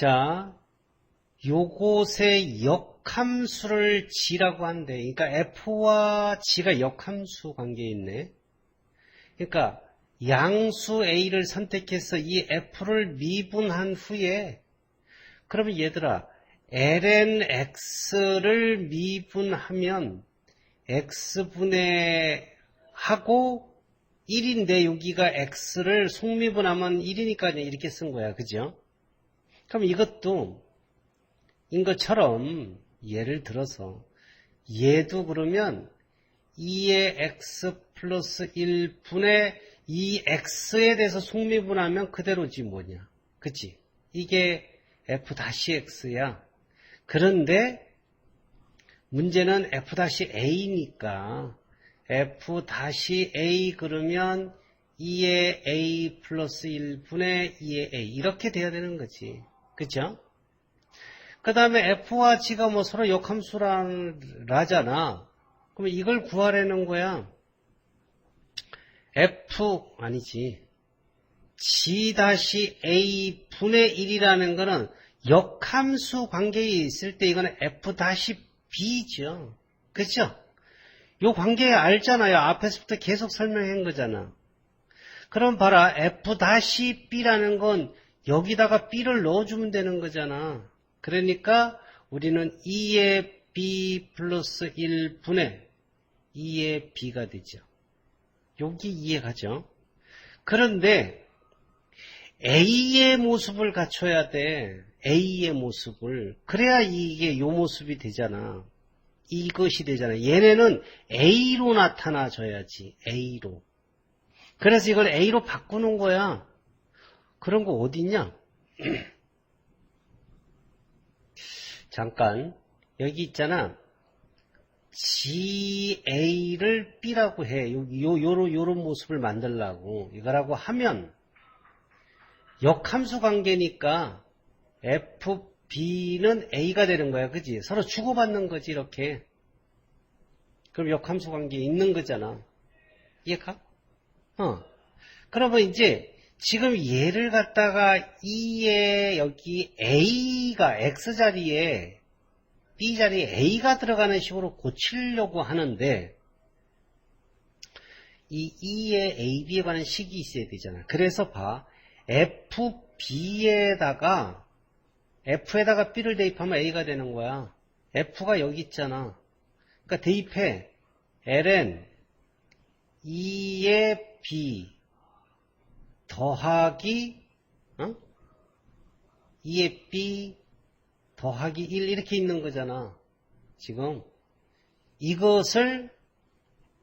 자, 요곳의 역함수를 G라고 한대. 그러니까 F와 G가 역함수 관계에 있네. 그러니까 양수 A를 선택해서 이 F를 미분한 후에 그러면 얘들아 ln x를 미분하면 x분의 하고 1인데 여기가 x를 속미분하면 1이니까 이렇게 쓴 거야. 그죠? 그럼 이것도 인 것처럼 예를 들어서 얘도 그러면 2의 x 플러스 1분의 이 x에 대해서 속미분하면 그대로지 뭐냐. 그치? 이게 f-x야. 그런데 문제는 f-a니까 f-a 그러면 2의 a 플러스 1분의 2의 a 이렇게 돼야 되는 거지. 그쵸? 그 다음에 f와 g가 뭐 서로 역함수라잖아. 그러면 이걸 구하라는 거야. f 아니지. g-a 분의 1이라는 거는 역함수 관계에 있을 때 이거는 f-b죠. 그쵸? 요 관계 알잖아요. 앞에서부터 계속 설명한 거잖아. 그럼 봐라. f-b라는 건 여기다가 b를 넣어주면 되는 거잖아. 그러니까 우리는 2의 b 플러스 1분의 2의 b가 되죠. 여기 이해가죠? 그런데 A의 모습을 갖춰야 돼. A의 모습을. 그래야 이게 요 모습이 되잖아. 이것이 되잖아. 얘네는 A로 나타나줘야지. A로. 그래서 이걸 A로 바꾸는 거야. 그런 거 어딨냐? 잠깐. 여기 있잖아. GA를 B라고 해. 요, 요, 요런, 요런 모습을 만들라고. 이거라고 하면, 역함수 관계니까 FB는 A가 되는 거야. 그지? 서로 주고받는 거지, 이렇게. 그럼 역함수 관계에 있는 거잖아. 이해가? 어. 그러면 이제, 지금 얘를 갖다가 2에 여기 A가 X자리에 B자리에 A가 들어가는 식으로 고치려고 하는데 이 2에 AB에 관한 식이 있어야 되잖아. 그래서 봐. FB에다가 F에다가 B를 대입하면 A가 되는 거야. F가 여기 있잖아. 그러니까 대입해. ln 2의 B 더하기 어? 2의 B 더하기 1 이렇게 있는 거잖아. 지금 이것을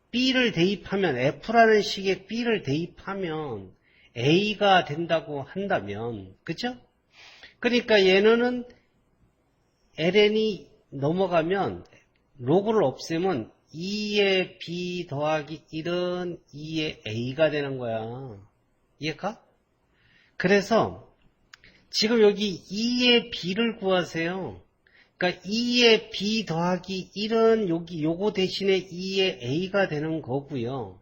B를 대입하면 F라는 식의 B를 대입하면 A가 된다고 한다면 그죠? 그러니까 얘는 ln이 넘어가면 로그를 없애면 2의 B 더하기 1은 2의 A가 되는 거야. 이해가? 그래서 지금 여기 2의 B를 구하세요. 그러니까 2의 B 더하기 1은 여기 요거 대신에 2의 A가 되는 거고요.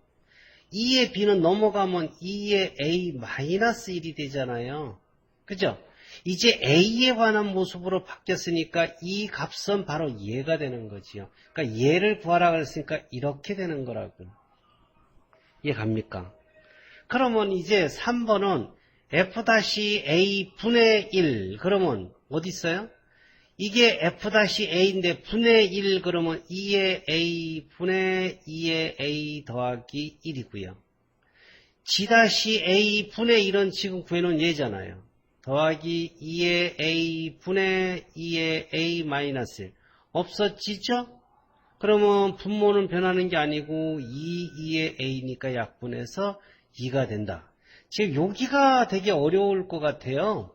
2의 B는 넘어가면 2의 A 마이너스 1이 되잖아요. 그죠? 이제 A에 관한 모습으로 바뀌었으니까 이 값은 바로 얘가 되는 거지요. 그러니까 얘를 구하라 그랬으니까 이렇게 되는 거라고. 이해 갑니까? 그러면 이제 3번은 f-a 분의 1 그러면 어디 있어요? 이게 f-a인데 분의 1 그러면 2의 a 분의 2의 a 더하기 1이고요. g-a 분의 1은 지금 구해놓은 얘잖아요. 더하기 2의 a 분의 2의 a 마이너스 1 없어지죠? 그러면 분모는 변하는 게 아니고 2, 2의 a니까 약분해서 2가 된다. 지금 여기가 되게 어려울 것 같아요.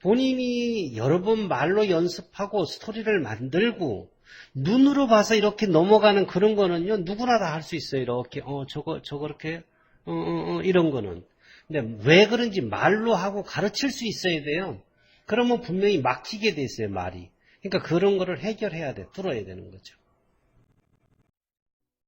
본인이 여러 번 말로 연습하고 스토리를 만들고 눈으로 봐서 이렇게 넘어가는 그런 거는요 누구나 다 할 수 있어요. 이렇게 어 저거 저거 이렇게 어, 어, 어, 이런 거는. 근데 왜 그런지 말로 하고 가르칠 수 있어야 돼요. 그러면 분명히 막히게 돼 있어요 말이. 그러니까 그런 거를 해결해야 돼, 뚫어야 되는 거죠.